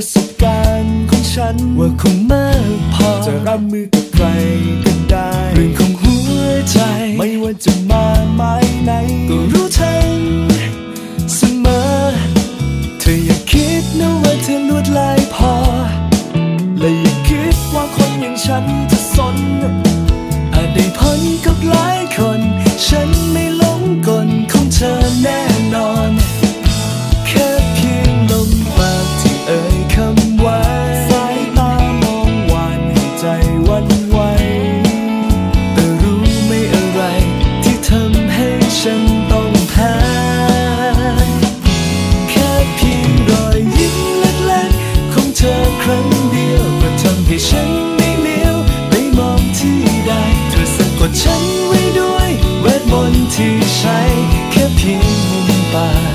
ประสบการณ์ของฉันว่าคงมากพอจะรับมือกับใครก็ได้ ฉันไว้ด้วยเวทมนต์ที่ใช้แค่เพียงมุมปาก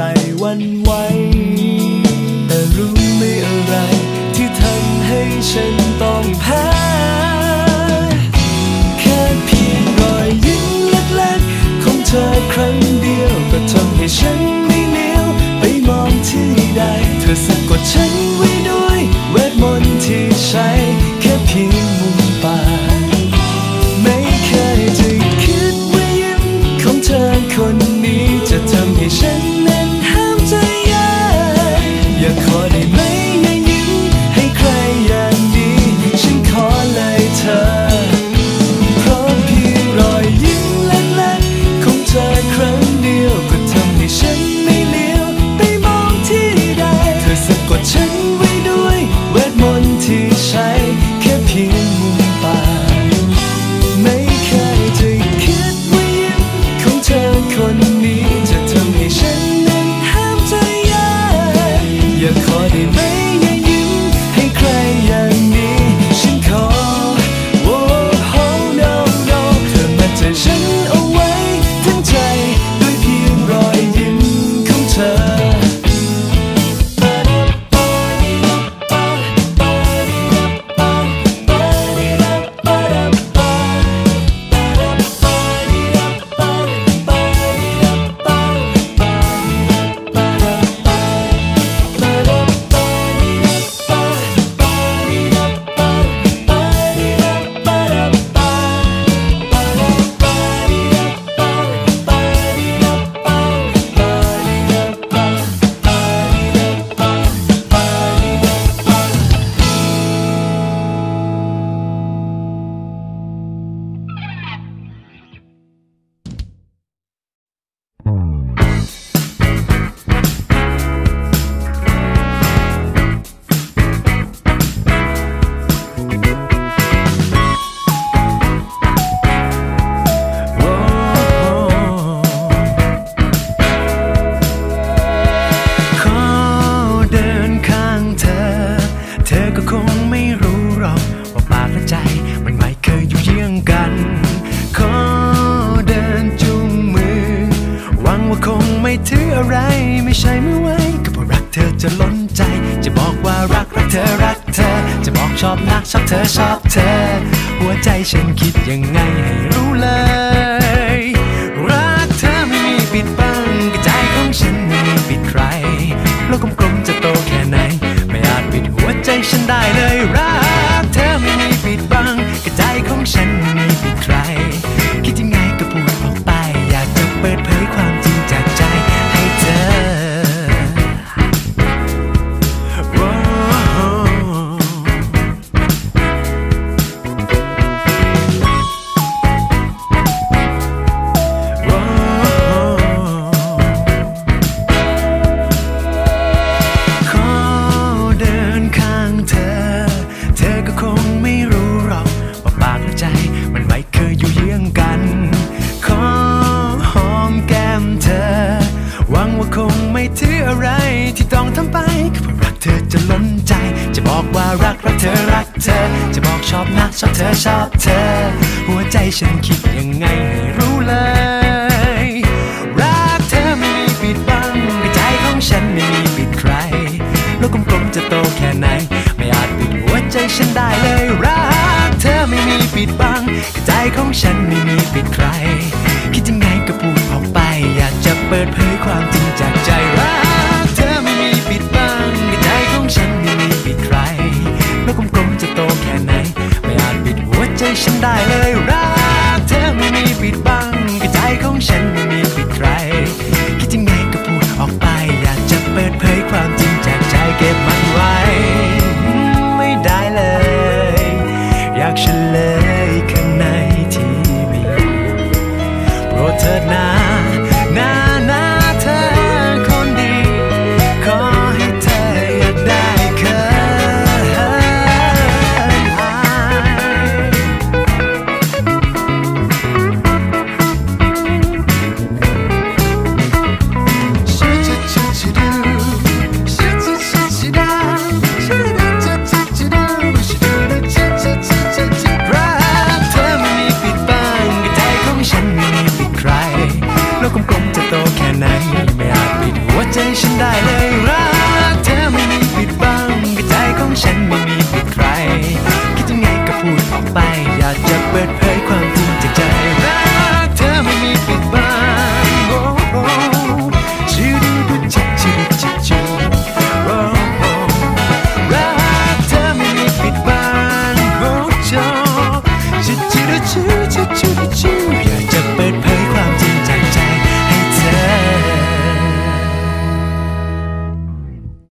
ใส่วันไว้ นใจ จะบอกว่ารักรักเธอรักเธอ จะบอกชอบนักชอบเธอชอบเธอ หัวใจฉันคิดยังไงให้รู้เลย รักเธอไม่มีปิดบังก็ใจของฉันไม่มีปิดใครโลกกลมๆจะโตแค่ไหน ไม่อาจปิดหัวใจฉันได้ ถืออะไรที่ต้องทำไปก็เพราะรักเธอจะล้นใจ จะบอกว่ารักรักเธอรักเธอ จะบอกชอบนะชอบเธอชอบเธอ หัวใจฉันคิดยังไงให้รู้เลย รักเธอไม่มีปิดบังใจของฉันไม่มีปิดใครโลกกลมๆจะโตแค่ไหน ไม่อาจปิดหัวใจฉันได้เลยรักเธอไม่มีปิดบังใจของฉันไม่มีปิด